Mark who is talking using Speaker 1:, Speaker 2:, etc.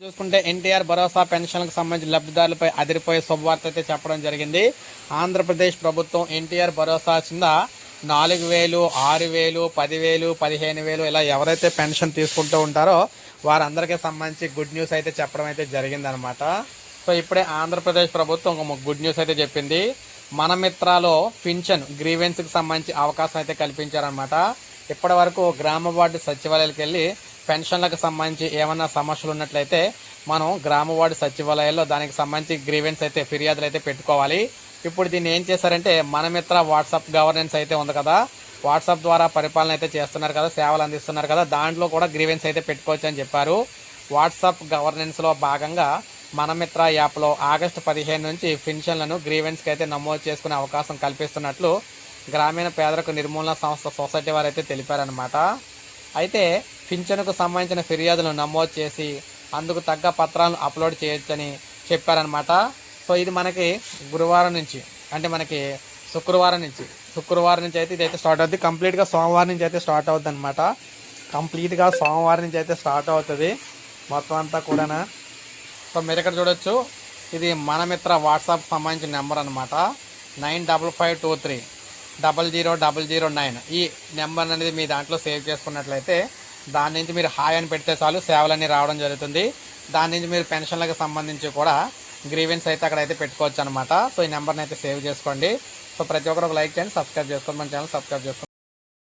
Speaker 1: చూసుకుంటే ఎన్టీఆర్ భరోసా పెన్షన్లకు సంబంధించిన లబ్ధిదారులపై అదిరిపోయే శుభవార్త అయితే చెప్పడం జరిగింది. ఆంధ్రప్రదేశ్ ప్రభుత్వం ఎన్టీఆర్ భరోసా కింద నాలుగు వేలు ఆరు వేలు పదివేలు పదిహేను వేలు ఇలా ఎవరైతే పెన్షన్ తీసుకుంటూ ఉంటారో వారందరికీ సంబంధించి గుడ్ న్యూస్ అయితే చెప్పడం అయితే జరిగిందనమాట సో ఇప్పుడే ఆంధ్రప్రదేశ్ ప్రభుత్వం ఒక గుడ్ న్యూస్ అయితే చెప్పింది. మన మిత్రాలో పింఛన్ గ్రీవెన్స్కి సంబంధించి అవకాశం అయితే కల్పించారనమాట ఇప్పటి వరకు గ్రామ వార్డు సచివాలయాలకు వెళ్ళి పెన్షన్లకు సంబంధించి ఏమన్నా సమస్యలు ఉన్నట్లయితే మనం గ్రామవాడి సచివాలయాల్లో దానికి సంబంధించి గ్రీవెన్స్ అయితే ఫిర్యాదులు అయితే పెట్టుకోవాలి. ఇప్పుడు దీన్ని ఏం చేశారంటే మనమిత్ర వాట్సాప్ గవర్నెన్స్ అయితే ఉంది కదా వాట్సాప్ ద్వారా పరిపాలన అయితే చేస్తున్నారు కదా సేవలు అందిస్తున్నారు కదా దాంట్లో కూడా గ్రీవెన్స్ అయితే పెట్టుకోవచ్చు అని చెప్పారు. వాట్సాప్ గవర్నెన్స్లో భాగంగా మనమిత్ర యాప్లో ఆగస్టు పదిహేను నుంచి పెన్షన్లను గ్రీవెన్స్కి అయితే నమోదు చేసుకునే అవకాశం కల్పిస్తున్నట్లు గ్రామీణ పేదలకు నిర్మూలన సంస్థ సొసైటీ వారు అయితే తెలిపారనమాట అయితే పింఛన్కు సంబంధించిన ఫిర్యాదులను నమోదు చేసి అందుకు తగ్గ పత్రాలను అప్లోడ్ చేయొచ్చని చెప్పారనమాట సో ఇది మనకి గురువారం నుంచి అంటే మనకి శుక్రవారం నుంచి శుక్రవారం నుంచి అయితే ఇదైతే స్టార్ట్ అవుతుంది కంప్లీట్గా సోమవారం నుంచి అయితే స్టార్ట్ అవుతుంది అనమాట కంప్లీట్గా సోమవారం నుంచి అయితే స్టార్ట్ అవుతుంది. మొత్తం అంతా కూడా సో మీరు ఇక్కడ చూడొచ్చు. ఇది మన మిత్ర వాట్సాప్ సంబంధించిన నెంబర్ అనమాట nine double five two three double zero double zero nine. ఈ నెంబర్ అనేది మీ దాంట్లో సేవ్ చేసుకున్నట్లయితే దాని నుంచి మీరు హాయ్ అని పెడితే చాలు సేవలన్నీ రావడం జరుగుతుంది. దాని నుంచి మీరు పెన్షన్లకు సంబంధించి కూడా గ్రీవెన్స్ అయితే అక్కడ అయితే పెట్టుకోవచ్చు అనమాట సో ఈ నెంబర్ని అయితే సేవ్ చేసుకోండి. సో ప్రతి ఒక్కరు ఒక లైక్ చేయండి సబ్స్క్రైబ్ చేసుకోండి మన ఛానల్ సబ్స్క్రైబ్ చేసుకోండి.